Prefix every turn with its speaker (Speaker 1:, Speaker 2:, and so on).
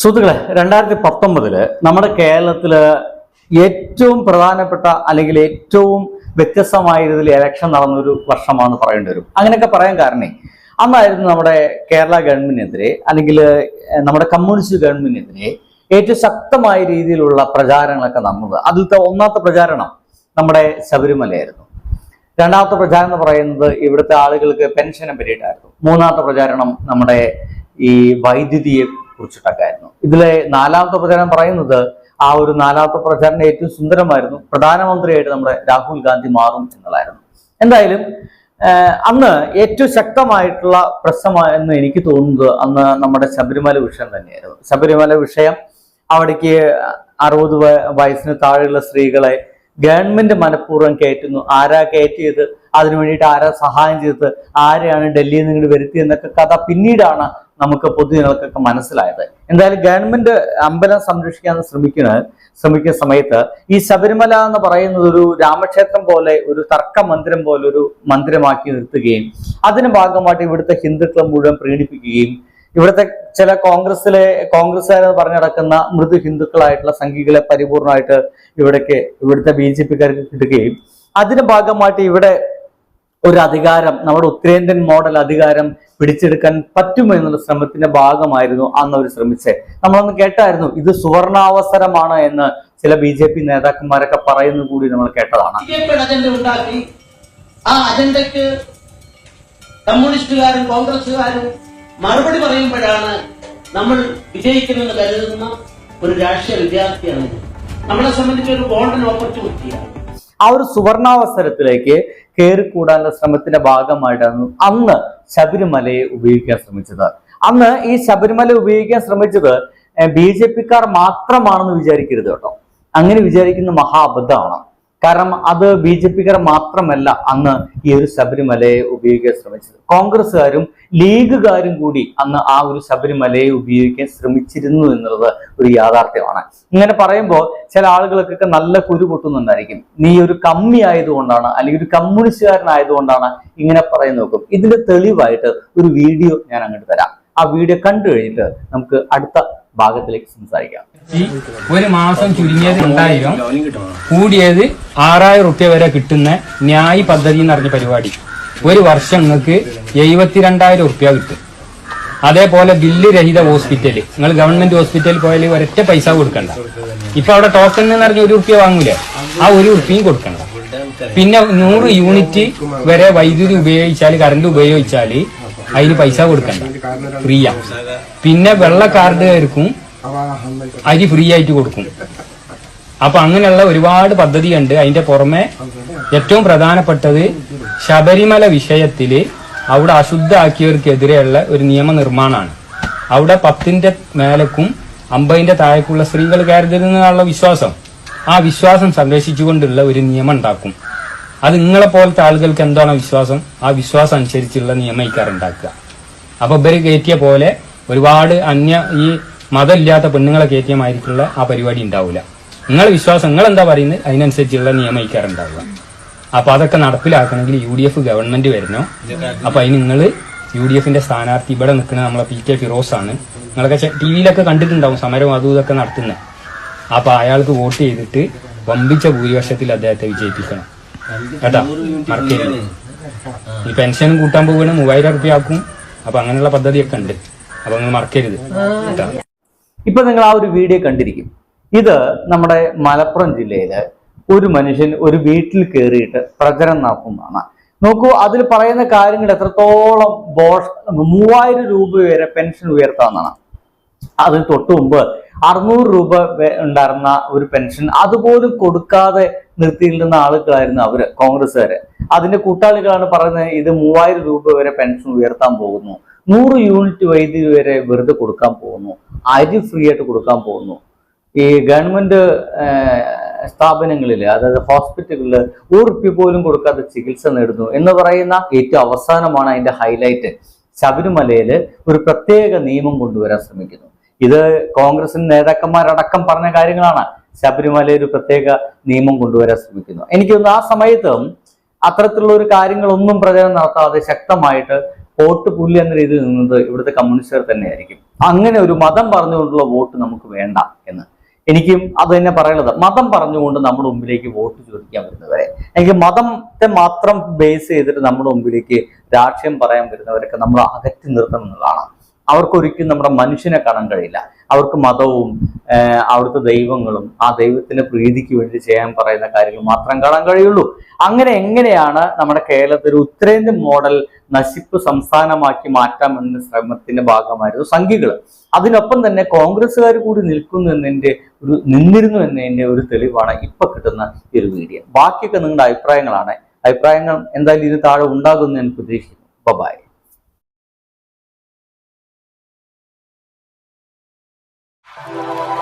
Speaker 1: സുഹൃത്തുക്കളെ രണ്ടായിരത്തി പത്തൊമ്പതിൽ നമ്മുടെ കേരളത്തിൽ ഏറ്റവും പ്രധാനപ്പെട്ട അല്ലെങ്കിൽ ഏറ്റവും വ്യത്യസ്തമായ രീതിയിൽ ഇലക്ഷൻ നടന്നൊരു വർഷമാണ് പറയേണ്ടി വരും. അങ്ങനെയൊക്കെ പറയാൻ കാരണേ അന്നായിരുന്നു നമ്മുടെ കേരള ഗവൺമെന്റിനെതിരെ അല്ലെങ്കിൽ നമ്മുടെ കമ്മ്യൂണിസ്റ്റ് ഗവൺമെന്റിനെതിരെ ഏറ്റവും ശക്തമായ രീതിയിലുള്ള പ്രചാരണങ്ങളൊക്കെ നടന്നത്. അതിലത്തെ ഒന്നാമത്തെ പ്രചാരണം നമ്മുടെ ശബരിമലയായിരുന്നു. രണ്ടാമത്തെ പ്രചാരണം എന്ന് പറയുന്നത് ഇവിടുത്തെ ആളുകൾക്ക് പെൻഷനെ പറ്റിയിട്ടായിരുന്നു. മൂന്നാമത്തെ പ്രചാരണം നമ്മുടെ ഈ വൈദ്യുതിയെ കുറിച്ചിട്ടൊക്കെ ആയിരുന്നു ഇതിലെ നാലാമത്തെ പ്രചാരണം പറയുന്നത് ആ ഒരു നാലാമത്തെ പ്രചാരണം ഏറ്റവും സുന്ദരമായിരുന്നു. പ്രധാനമന്ത്രിയായിട്ട് നമ്മുടെ രാഹുൽ ഗാന്ധി മാറും എന്നുള്ളതായിരുന്നു. എന്തായാലും അന്ന് ഏറ്റവും ശക്തമായിട്ടുള്ള പ്രശ്നമായെന്ന് എനിക്ക് തോന്നുന്നത് അന്ന് നമ്മുടെ ശബരിമല വിഷയം തന്നെയായിരുന്നു. ശബരിമല വിഷയം അവിടേക്ക് അറുപത് വയസ്സിന് താഴെയുള്ള സ്ത്രീകളെ ഗവൺമെന്റ് മനഃപൂർവം കയറ്റുന്നു. ആരാ കയറ്റിയത്? അതിനു വേണ്ടിയിട്ട് ആരാ സഹായം ചെയ്തത്? ആരെയാണ് ഡൽഹിയിൽ നിന്ന് ഇങ്ങോട്ട് വരുത്തിയെന്നൊക്കെ കഥ പിന്നീടാണ് നമുക്ക് പൊതുജനങ്ങൾക്കൊക്കെ മനസ്സിലായത്. എന്തായാലും ഗവൺമെന്റ് അമ്പലം സംരക്ഷിക്കാൻ ശ്രമിക്കുന്ന ശ്രമിക്കുന്ന സമയത്ത് ഈ ശബരിമല എന്ന് പറയുന്നത് ഒരു രാമക്ഷേത്രം പോലെ ഒരു തർക്ക മന്ദിരം പോലെ ഒരു മന്ദിരമാക്കി നിർത്തുകയും അതിന് ഭാഗമായിട്ട് ഇവിടുത്തെ ഹിന്ദുക്കളെ മുഴുവൻ പ്രീണിപ്പിക്കുകയും ഇവിടുത്തെ ചില കോൺഗ്രസിലെ കോൺഗ്രസ്സുകാരെന്ന് പറഞ്ഞു നടക്കുന്ന മൃദു ഹിന്ദുക്കളായിട്ടുള്ള സംഘികളെ പരിപൂർണമായിട്ട് ഇവിടേക്ക് ഇവിടുത്തെ ബി ജെ പിക്കാർക്ക് കിട്ടുകയും അതിന് ഭാഗമായിട്ട് ഇവിടെ ഒരു അധികാരം നമ്മുടെ ഉത്തരേന്ത്യൻ മോഡൽ അധികാരം പിടിച്ചെടുക്കാൻ പറ്റുമോ എന്നുള്ള ശ്രമത്തിന്റെ ഭാഗമായിരുന്നു അന്ന് അവർ ശ്രമിച്ചത് നമ്മളൊന്ന് കേട്ടായിരുന്നു ഇത് സുവർണാവസരമാണ് എന്ന് ചില ബി ജെ പി നേതാക്കന്മാരൊക്കെ പറയുന്നത് കൂടി നമ്മൾ കേട്ടതാണ്.
Speaker 2: ആ അജണ്ടയ്ക്ക് കമ്മ്യൂണിസ്റ്റുകാരും കോൺഗ്രസുകാരും മറുപടി പറയുമ്പോഴാണ് നമ്മൾ വിജയിക്കുമെന്ന് കരുതുന്ന ഒരു രാഷ്ട്രീയ വിദ്യാർത്ഥിയാണ് നമ്മളെ സംബന്ധിച്ച് ഒരു ഗോൾഡൻ ഓപ്പർച്യൂണിറ്റിയാണ്
Speaker 1: ആ ഒരു സുവർണാവസരത്തിലേക്ക് കയറിക്കൂടാനുള്ള ശ്രമത്തിന്റെ ഭാഗമായിട്ടാണ് അന്ന് ശബരിമലയെ ഉപയോഗിക്കാൻ ശ്രമിച്ചത്. അന്ന് ഈ ശബരിമല ഉപയോഗിക്കാൻ ശ്രമിച്ചത് ബി ജെ പിക്കാർ മാത്രമാണെന്ന് വിചാരിക്കരുത് കേട്ടോ. അങ്ങനെ വിചാരിക്കുന്ന മഹാ അബദ്ധമാണ്. കാരണം അത് ബി ജെ പിക്കാർ മാത്രമല്ല അന്ന് ഈ ഒരു ശബരിമലയെ ഉപയോഗിക്കാൻ ശ്രമിച്ചത്. കോൺഗ്രസ്സുകാരും ലീഗുകാരും കൂടി അന്ന് ആ ഒരു ശബരിമലയെ ഉപയോഗിക്കാൻ ശ്രമിച്ചിരുന്നു എന്നുള്ളത് ഒരു യാഥാർത്ഥ്യമാണ്. ഇങ്ങനെ പറയുമ്പോൾ ചില ആളുകൾക്കൊക്കെ നല്ല കുരു പൊട്ടുന്നുണ്ടായിരിക്കും. നീ ഒരു കമ്മി ആയതുകൊണ്ടാണ് അല്ലെങ്കിൽ ഒരു കമ്മ്യൂണിസ്റ്റുകാരനായതുകൊണ്ടാണ് ഇങ്ങനെ പറയുന്ന നോക്കും. ഇതിന്റെ തെളിവായിട്ട് ഒരു വീഡിയോ ഞാൻ അങ്ങോട്ട് തരാം. ആ വീഡിയോ കണ്ടു കഴിഞ്ഞിട്ട് നമുക്ക് അടുത്ത ഭാഗത്തിലേക്ക് സംസാരിക്കാം.
Speaker 3: ഒരു മാസം ചുരുങ്ങിയത് രണ്ടായിരം കൂടിയത് ആറായിരം റുപ്യ വരെ കിട്ടുന്ന ന്യായ് പദ്ധതി എന്ന് പറഞ്ഞ പരിപാടി. ഒരു വർഷം നിങ്ങൾക്ക് എഴുപത്തിരണ്ടായിരം റുപ്യ കിട്ടും. അതേപോലെ ബില്ല് രഹിത ഹോസ്പിറ്റൽ നിങ്ങൾ ഗവൺമെന്റ് ഹോസ്പിറ്റലിൽ പോയാൽ ഒരൊറ്റ പൈസ കൊടുക്കണ്ട. ഇപ്പൊ അവിടെ ടോക്കൺ എന്ന് പറഞ്ഞ ഒരു റുപ്യ വാങ്ങൂലേ. ആ ഒരു റുപ്യയും കൊടുക്കണ്ട പിന്നെ നൂറ് യൂണിറ്റ് വരെ വൈദ്യുതി ഉപയോഗിച്ചാൽ കറണ്ട് ഉപയോഗിച്ചാൽ അതിന് പൈസ കൊടുക്കണ്ട. ഫ്രീയാ. പിന്നെ വെള്ള കാർഡുകാർക്കും അരി ഫ്രീ ആയിട്ട് കൊടുക്കും. അപ്പൊ അങ്ങനെയുള്ള ഒരുപാട് പദ്ധതിയുണ്ട്. അതിന്റെ പുറമെ ഏറ്റവും പ്രധാനപ്പെട്ടത് ശബരിമല വിഷയത്തിൽ അവിടെ അശുദ്ധാക്കിയവർക്കെതിരെയുള്ള ഒരു നിയമനിർമ്മാണമാണ്. അവിടെ പത്തിന്റെ മേലക്കും അമ്പതിന്റെ താഴേക്കുള്ള സ്ത്രീകൾ കരുതരുന്നതാണുള്ള വിശ്വാസം. ആ വിശ്വാസം സംരക്ഷിച്ചുകൊണ്ടുള്ള ഒരു നിയമം ഉണ്ടാക്കും. അത് നിങ്ങളെ പോലത്തെ ആളുകൾക്ക് എന്താണോ വിശ്വാസം? ആ വിശ്വാസം അനുസരിച്ചുള്ള നിയമയിക്കാർ ഉണ്ടാക്കുക. അപ്പൊ ഇവർ കയറ്റിയ പോലെ ഒരുപാട് അന്യ ഈ മതമില്ലാത്ത പെണ്ണുങ്ങളെ കയറ്റിയമായിരിക്കുള്ള ആ പരിപാടി ഉണ്ടാവില്ല നിങ്ങളെ വിശ്വാസം നിങ്ങൾ എന്താ പറയുന്നത്? അതിനനുസരിച്ചുള്ള നിയമയിക്കാറുണ്ടാവുക അപ്പൊ അതൊക്കെ നടപ്പിലാക്കണമെങ്കിൽ യു ഡി എഫ് ഗവൺമെന്റ് വരണോ. അപ്പൊ അതിന് നിങ്ങൾ യു ഡി എഫിന്റെ സ്ഥാനാർത്ഥി ഇവിടെ നിൽക്കുന്ന നമ്മളെ പി കെ ഫിറോസ് ആണ് നിങ്ങളൊക്കെ ടി വിയിലൊക്കെ കണ്ടിട്ടുണ്ടാവും സമരം അതും ഇതൊക്കെ നടത്തുന്നത് അപ്പൊ അയാൾക്ക് വോട്ട് ചെയ്തിട്ട് വമ്പിച്ച ഭൂരിപക്ഷത്തിൽ അദ്ദേഹത്തെ വിജയിപ്പിക്കണം. കേട്ടാ? മറക്കരുത് ഈ പെൻഷൻ കൂട്ടാൻ പോവുകയാണ് മൂവായിരം റുപ്യ ആക്കും. അപ്പൊ അങ്ങനെയുള്ള പദ്ധതിയൊക്കെ ഉണ്ട്. അപ്പൊ നിങ്ങൾ മറക്കരുത്
Speaker 1: ഇപ്പൊ നിങ്ങൾ ആ ഒരു വീഡിയോ കണ്ടിരിക്കും. ഇത് നമ്മുടെ മലപ്പുറം ജില്ലയിൽ ഒരു മനുഷ്യൻ ഒരു വീട്ടിൽ കയറിയിട്ട് പ്രചരണം നടത്തുന്നതാണ്. നോക്കൂ അതിൽ പറയുന്ന കാര്യങ്ങൾ എത്രത്തോളം ബോഷ് മൂവായിരം രൂപ വരെ പെൻഷൻ ഉയർത്താമെന്നാണ് അതിന് തൊട്ടു മുമ്പ് അറുന്നൂറ് രൂപ ഉണ്ടായിരുന്ന ഒരു പെൻഷൻ അതുപോലും കൊടുക്കാതെ നിർത്തിയിരുന്ന ആളുകളായിരുന്നു അവർ കോൺഗ്രസ്സുകാര്. അതിന്റെ കൂട്ടാളികളാണ് പറയുന്നത് ഇത് മൂവായിരം രൂപ വരെ പെൻഷൻ ഉയർത്താൻ പോകുന്നു. നൂറ് യൂണിറ്റ് വൈദ്യുതി വരെ വെറുതെ കൊടുക്കാൻ പോകുന്നു. അരി ഫ്രീ ആയിട്ട് കൊടുക്കാൻ പോകുന്നു. ഈ ഗവൺമെന്റ് സ്ഥാപനങ്ങളിൽ അതായത് ഹോസ്പിറ്റലുകളിൽ റുപ്യ പോലും കൊടുക്കാതെ ചികിത്സ നേടുന്നു എന്ന് പറയുന്ന ഏറ്റവും അവസാനമാണ് അതിന്റെ ഹൈലൈറ്റ്. ശബരിമലയിൽ ഒരു പ്രത്യേക നിയമം കൊണ്ടുവരാൻ ശ്രമിക്കുന്നു. ഇത് കോൺഗ്രസിന് നേതാക്കന്മാരടക്കം പറഞ്ഞ കാര്യങ്ങളാണ്. ശബരിമല ഒരു പ്രത്യേക നിയമം കൊണ്ടുവരാൻ ശ്രമിക്കുന്നു. എനിക്ക് തോന്നുന്നു ആ സമയത്തും അത്തരത്തിലുള്ള ഒരു കാര്യങ്ങളൊന്നും പ്രചരണം നടത്താതെ ശക്തമായിട്ട് വോട്ട് പുല്ല് എന്ന രീതിയിൽ നിന്നത് ഇവിടുത്തെ കമ്മ്യൂണിസ്റ്റുകാർ തന്നെയായിരിക്കും. അങ്ങനെ ഒരു മതം പറഞ്ഞുകൊണ്ടുള്ള വോട്ട് നമുക്ക് വേണ്ട എന്ന്. എനിക്കും അത് തന്നെ പറയുന്നത് മതം പറഞ്ഞുകൊണ്ട് നമ്മുടെ മുമ്പിലേക്ക് വോട്ട് ചോദിക്കാൻ വരുന്നവരെ. എനിക്ക് മതത്തെ മാത്രം ബേസ് ചെയ്തിട്ട് നമ്മുടെ മുമ്പിലേക്ക് രാഷ്ട്രീയം പറയാൻ വരുന്നവരൊക്കെ നമ്മൾ അകറ്റി നിർത്തണം എന്നുള്ളതാണ്. അവർക്കൊരിക്കലും നമ്മുടെ മനുഷ്യനെ കാണാൻ കഴിയില്ല. അവർക്ക് മതവും അവിടുത്തെ ദൈവങ്ങളും ആ ദൈവത്തിന്റെ പ്രീതിക്ക് വേണ്ടി ചെയ്യാൻ പറയുന്ന കാര്യങ്ങൾ മാത്രം കാണാൻ കഴിയുള്ളൂ. അങ്ങനെ എങ്ങനെയാണ് നമ്മുടെ കേരളത്തിൽ ഒരു ഉത്തരേന്ത്യൻ മോഡൽ നശിപ്പ് സംസ്ഥാനമാക്കി മാറ്റാം എന്ന ശ്രമത്തിന്റെ ഭാഗമായിരുന്നു സംഘികൾ അതിനൊപ്പം തന്നെ കോൺഗ്രസ്സുകാർ കൂടി നിൽക്കുന്നു എന്നതിന്റെ ഒരു നിന്നിരുന്നു എന്നതിന്റെ ഒരു തെളിവാണ് ഇപ്പൊ കിട്ടുന്ന ഈ ഒരു വീഡിയോ ബാക്കിയൊക്കെ നിങ്ങളുടെ അഭിപ്രായങ്ങളാണ്. അഭിപ്രായങ്ങൾ എന്തായാലും ഇത് താഴെ ഉണ്ടാകുമെന്ന് ഞാൻ പ്രതീക്ഷിക്കുന്നു. Bye Thank you.